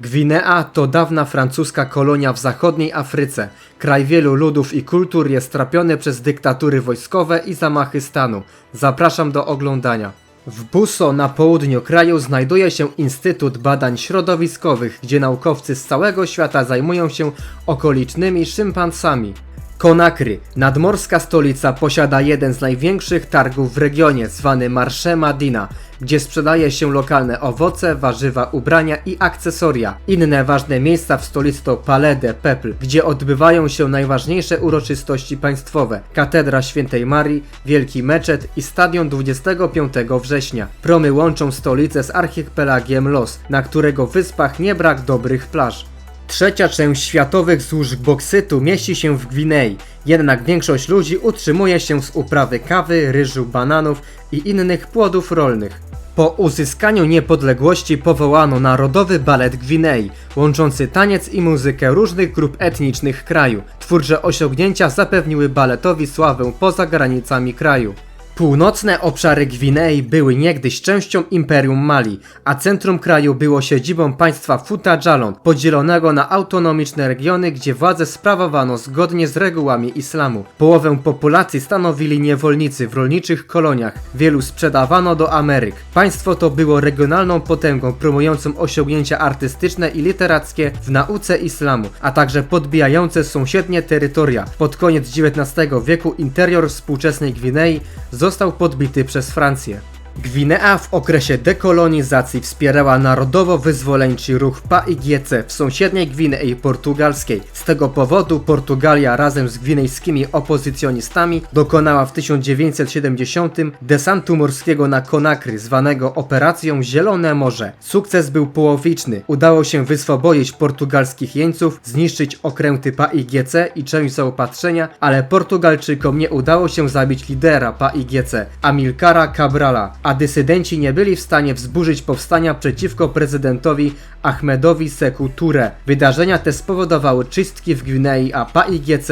Gwinea to dawna francuska kolonia w zachodniej Afryce. Kraj wielu ludów i kultur jest trapiony przez dyktatury wojskowe i zamachy stanu. Zapraszam do oglądania. W Buso na południu kraju znajduje się Instytut Badań Środowiskowych, gdzie naukowcy z całego świata zajmują się okolicznymi szympansami. Konakry, nadmorska stolica, posiada jeden z największych targów w regionie, zwany Marché Madina, gdzie sprzedaje się lokalne owoce, warzywa, ubrania i akcesoria. Inne ważne miejsca w stolicy to Palais de Peuple, gdzie odbywają się najważniejsze uroczystości państwowe, Katedra Świętej Marii, Wielki Meczet i Stadion 25 września. Promy łączą stolicę z archipelagiem Los, na którego wyspach nie brak dobrych plaż. Trzecia część światowych złóż boksytu mieści się w Gwinei, jednak większość ludzi utrzymuje się z uprawy kawy, ryżu, bananów i innych płodów rolnych. Po uzyskaniu niepodległości powołano Narodowy Balet Gwinei, łączący taniec i muzykę różnych grup etnicznych kraju. Twórcze osiągnięcia zapewniły baletowi sławę poza granicami kraju. Północne obszary Gwinei były niegdyś częścią Imperium Mali, a centrum kraju było siedzibą państwa Futa Jalon, podzielonego na autonomiczne regiony, gdzie władzę sprawowano zgodnie z regułami islamu. Połowę populacji stanowili niewolnicy w rolniczych koloniach, wielu sprzedawano do Ameryk. Państwo to było regionalną potęgą promującą osiągnięcia artystyczne i literackie w nauce islamu, a także podbijające sąsiednie terytoria. Pod koniec XIX wieku interior współczesnej Gwinei został podbity przez Francję. Gwinea w okresie dekolonizacji wspierała narodowo-wyzwoleńczy ruch PAIGC w sąsiedniej Gwinei Portugalskiej. Z tego powodu Portugalia razem z gwinejskimi opozycjonistami dokonała w 1970 desantu morskiego na Konakry zwanego Operacją Zielone Morze. Sukces był połowiczny. Udało się wyswobodzić portugalskich jeńców, zniszczyć okręty PAIGC i część zaopatrzenia, ale Portugalczykom nie udało się zabić lidera PAIGC, Amilcara Cabrala, a dysydenci nie byli w stanie wzburzyć powstania przeciwko prezydentowi Ahmedowi Seku Touré. Wydarzenia te spowodowały czystki w Gwinei, a PAIGC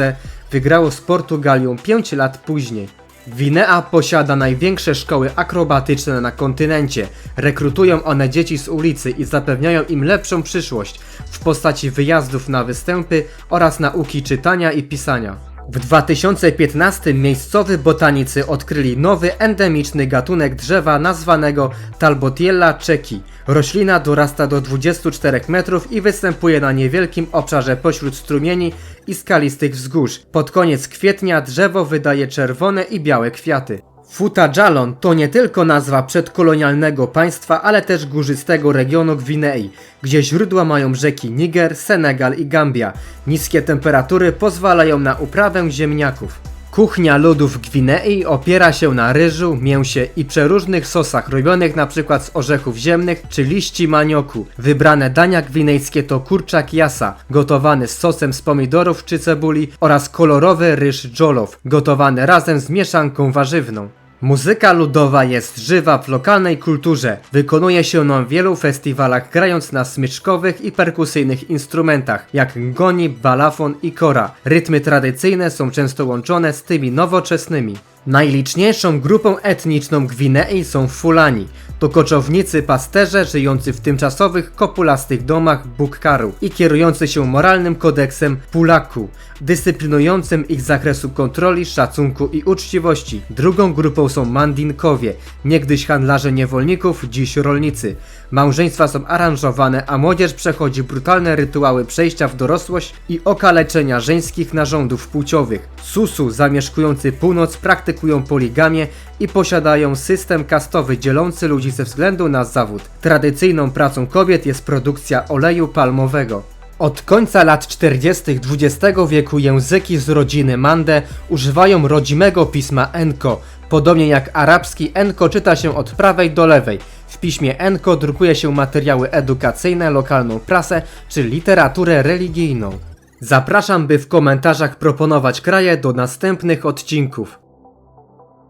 wygrało z Portugalią 5 lat później. Gwinea posiada największe szkoły akrobatyczne na kontynencie. Rekrutują one dzieci z ulicy i zapewniają im lepszą przyszłość w postaci wyjazdów na występy oraz nauki czytania i pisania. W 2015 miejscowi botanicy odkryli nowy endemiczny gatunek drzewa nazwanego Talbotiella czeki. Roślina dorasta do 24 metrów i występuje na niewielkim obszarze pośród strumieni i skalistych wzgórz. Pod koniec kwietnia drzewo wydaje czerwone i białe kwiaty. Futa Jalon to nie tylko nazwa przedkolonialnego państwa, ale też górzystego regionu Gwinei, gdzie źródła mają rzeki Niger, Senegal i Gambia. Niskie temperatury pozwalają na uprawę ziemniaków. Kuchnia ludów Gwinei opiera się na ryżu, mięsie i przeróżnych sosach robionych np. z orzechów ziemnych czy liści manioku. Wybrane dania gwinejskie to kurczak jasa, gotowany z sosem z pomidorów czy cebuli oraz kolorowy ryż jollof, gotowany razem z mieszanką warzywną. Muzyka ludowa jest żywa w lokalnej kulturze. Wykonuje się ją w wielu festiwalach grając na smyczkowych i perkusyjnych instrumentach jak ngoni, balafon i kora. Rytmy tradycyjne są często łączone z tymi nowoczesnymi. Najliczniejszą grupą etniczną Gwinei są Fulani. To koczownicy pasterze żyjący w tymczasowych kopulastych domach Bukkaru i kierujący się moralnym kodeksem Pulaku, dyscyplinującym ich zakresu kontroli, szacunku i uczciwości. Drugą grupą są Mandinkowie, niegdyś handlarze niewolników, dziś rolnicy. Małżeństwa są aranżowane, a młodzież przechodzi brutalne rytuały przejścia w dorosłość i okaleczenia żeńskich narządów płciowych. Susu zamieszkujący północ praktykują poligamię i posiadają system kastowy dzielący ludzi ze względu na zawód. Tradycyjną pracą kobiet jest produkcja oleju palmowego. Od końca lat 40. XX wieku języki z rodziny Mande używają rodzimego pisma Enko. Podobnie jak arabski Enko czyta się od prawej do lewej. W piśmie Enko drukuje się materiały edukacyjne, lokalną prasę czy literaturę religijną. Zapraszam, by w komentarzach proponować kraje do następnych odcinków.